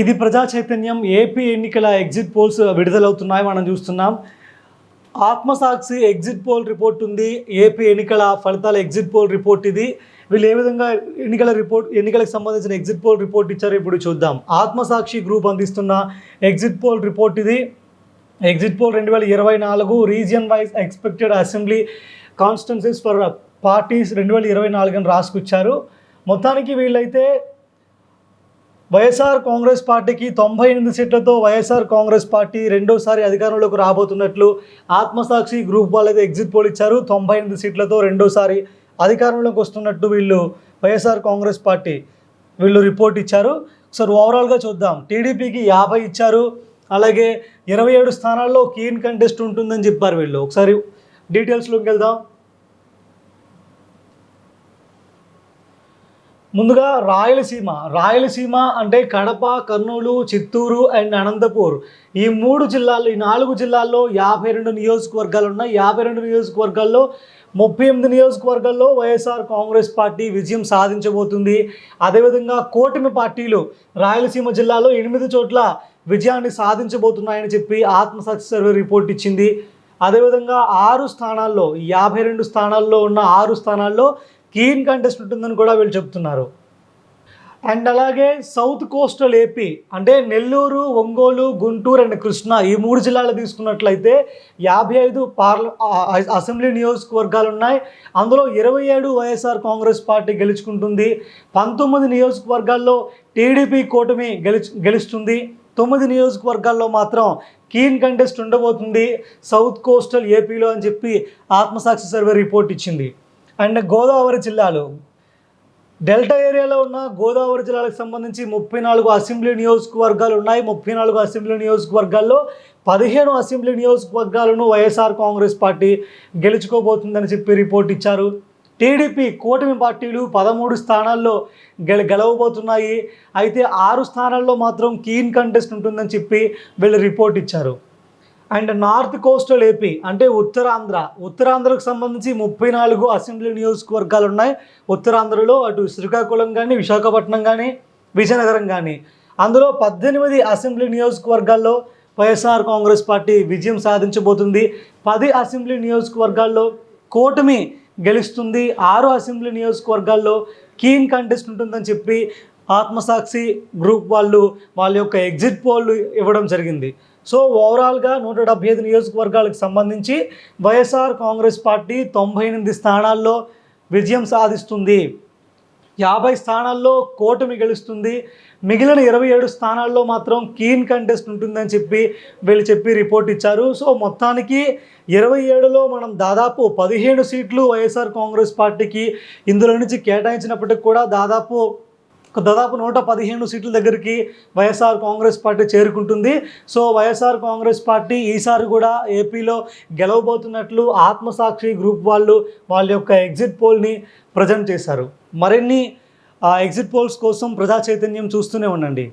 ఇది ప్రజా చైతన్యం ఏపీ ఎన్నికల ఎగ్జిట్ పోల్స్ విడుదలవుతున్నాయి మనం చూస్తున్నాం. ఆత్మసాక్షి ఎగ్జిట్ పోల్ రిపోర్ట్ ఉంది. ఏపీ ఎన్నికల ఫలితాల ఎగ్జిట్ పోల్ రిపోర్ట్ ఇది. వీళ్ళు ఏ విధంగా ఎన్నికల రిపోర్ట్ ఎన్నికలకు సంబంధించిన ఎగ్జిట్ పోల్ రిపోర్ట్ ఇచ్చారు ఇప్పుడు చూద్దాం. ఆత్మసాక్షి గ్రూప్ అందిస్తున్న ఎగ్జిట్ పోల్ రిపోర్ట్ ఇది. ఎగ్జిట్ పోల్ రెండు వేల ఇరవై నాలుగు region wise expected assembly constituencies for parties రెండు వేల ఇరవై నాలుగు అని రాసుకొచ్చారు. మొత్తానికి వీళ్ళైతే వైఎస్ఆర్ కాంగ్రెస్ పార్టీకి తొంభై ఎనిమిది సీట్లతో వైఎస్ఆర్ కాంగ్రెస్ పార్టీ రెండోసారి అధికారంలోకి రాబోతున్నట్లు ఆత్మసాక్షి గ్రూప్ వాళ్ళైతే ఎగ్జిట్ పోల్ ఇచ్చారు. తొంభై ఎనిమిది సీట్లతో రెండోసారి అధికారంలోకి వస్తున్నట్టు వీళ్ళు వైఎస్ఆర్ కాంగ్రెస్ పార్టీ వీళ్ళు రిపోర్ట్ ఇచ్చారు. ఒకసారి ఓవరాల్గా చూద్దాం. టీడీపీకి యాభై ఇచ్చారు. అలాగే ఇరవై ఏడు స్థానాల్లో కీన్ కంటెస్ట్ ఉంటుందని చెప్పారు వీళ్ళు. ఒకసారి డీటెయిల్స్లోకి వెళ్దాం. ముందుగా రాయలసీమ. రాయలసీమ అంటే కడప కర్నూలు చిత్తూరు అండ్ అనంతపూర్. ఈ మూడు జిల్లాల్లో ఈ నాలుగు జిల్లాల్లో యాభై రెండు నియోజకవర్గాలు ఉన్నాయి. యాభై రెండు నియోజకవర్గాల్లో ముప్పై ఎనిమిది నియోజకవర్గాల్లో వైఎస్ఆర్ కాంగ్రెస్ పార్టీ విజయం సాధించబోతుంది. అదేవిధంగా కూటమి పార్టీలు రాయలసీమ జిల్లాలో ఎనిమిది చోట్ల విజయాన్ని సాధించబోతున్నాయని చెప్పి ఆత్మసత్య సర్వే రిపోర్ట్ ఇచ్చింది. అదేవిధంగా ఆరు స్థానాల్లో యాభై రెండు స్థానాల్లో ఉన్న ఆరు స్థానాల్లో కీన్ కంటెస్ట్ ఉంటుందని కూడా వీళ్ళు చెప్తున్నారు. అండ్ అలాగే సౌత్ కోస్టల్ ఏపీ అంటే నెల్లూరు ఒంగోలు గుంటూరు అండ్ కృష్ణా ఈ మూడు జిల్లాలు తీసుకున్నట్లయితే యాభై ఐదు పార్ల అసెంబ్లీ నియోజకవర్గాలు ఉన్నాయి. అందులో ఇరవై ఏడు వైఎస్ఆర్ కాంగ్రెస్ పార్టీ గెలుచుకుంటుంది. పంతొమ్మిది నియోజకవర్గాల్లో టీడీపీ కూటమి గెలుచు గెలుస్తుంది. తొమ్మిది నియోజకవర్గాల్లో మాత్రం కీన్ కంటెస్ట్ ఉండబోతుంది. సౌత్ కోస్టల్ ఏపీలో అని చెప్పి ఆత్మసాక్షి సర్వే రిపోర్ట్ ఇచ్చింది. అండ్ గోదావరి జిల్లాలు. డెల్టా ఏరియాలో ఉన్న గోదావరి జిల్లాలకు సంబంధించి ముప్పై నాలుగు అసెంబ్లీ నియోజకవర్గాలు ఉన్నాయి. ముప్పై నాలుగు అసెంబ్లీ నియోజకవర్గాల్లో పదిహేను అసెంబ్లీ నియోజకవర్గాలను వైఎస్ఆర్ కాంగ్రెస్ పార్టీ గెలుచుకోబోతుందని చెప్పి రిపోర్ట్ ఇచ్చారు. టీడీపీ కూటమి పార్టీలు పదమూడు స్థానాల్లో గెల గెలవబోతున్నాయి. అయితే ఆరు స్థానాల్లో మాత్రం కీన్ కంటెస్ట్ ఉంటుందని చెప్పి వీళ్ళు రిపోర్ట్ ఇచ్చారు. అండ్ నార్త్ కోస్టల్ ఏపీ అంటే ఉత్తరాంధ్ర. ఉత్తరాంధ్రకు సంబంధించి ముప్పై నాలుగు అసెంబ్లీ నియోజకవర్గాలు ఉన్నాయి. ఉత్తరాంధ్రలో అటు శ్రీకాకుళం కానీ విశాఖపట్నం కానీ విజయనగరం కానీ అందులో పద్దెనిమిది అసెంబ్లీ నియోజకవర్గాల్లో వైఎస్ఆర్ కాంగ్రెస్ పార్టీ విజయం సాధించబోతుంది. పది అసెంబ్లీ నియోజకవర్గాల్లో కూటమి గెలుస్తుంది. ఆరు అసెంబ్లీ నియోజకవర్గాల్లో కీన్ కంటెస్ట్ ఉంటుందని చెప్పి ఆత్మసాక్షి గ్రూప్ వాళ్ళు వాళ్ళ యొక్క ఎగ్జిట్ పోల్ ఇవ్వడం జరిగింది. సో ఓవరాల్గా నూట డెబ్బై ఐదు నియోజకవర్గాలకు సంబంధించి వైఎస్ఆర్ కాంగ్రెస్ పార్టీ తొంభై ఎనిమిది స్థానాల్లో విజయం సాధిస్తుంది. యాభై స్థానాల్లో కూటమి గెలుస్తుంది. మిగిలిన ఇరవై ఏడు స్థానాల్లో మాత్రం కీన్ కంటెస్ట్ ఉంటుందని చెప్పి వీళ్ళు చెప్పి రిపోర్ట్ ఇచ్చారు. సో మొత్తానికి ఇరవై ఏడులో మనం దాదాపు పదిహేను సీట్లు వైఎస్ఆర్ కాంగ్రెస్ పార్టీకి ఇందులో నుంచి కేటాయించినప్పటికి కూడా దాదాపు దాదాపు నూట పదిహేను సీట్ల దగ్గరికి వైఎస్ఆర్ కాంగ్రెస్ పార్టీ చేరుకుంటుంది. సో వైఎస్ఆర్ కాంగ్రెస్ పార్టీ ఈసారి కూడా ఏపీలో గెలవబోతున్నట్లు ఆత్మసాక్షి గ్రూప్ వాళ్ళు వాళ్ళ యొక్క ఎగ్జిట్ పోల్ని ప్రజెంట్ చేశారు. మరిన్ని ఎగ్జిట్ పోల్స్ కోసం ప్రజా చైతన్యం చూస్తూనే ఉండండి.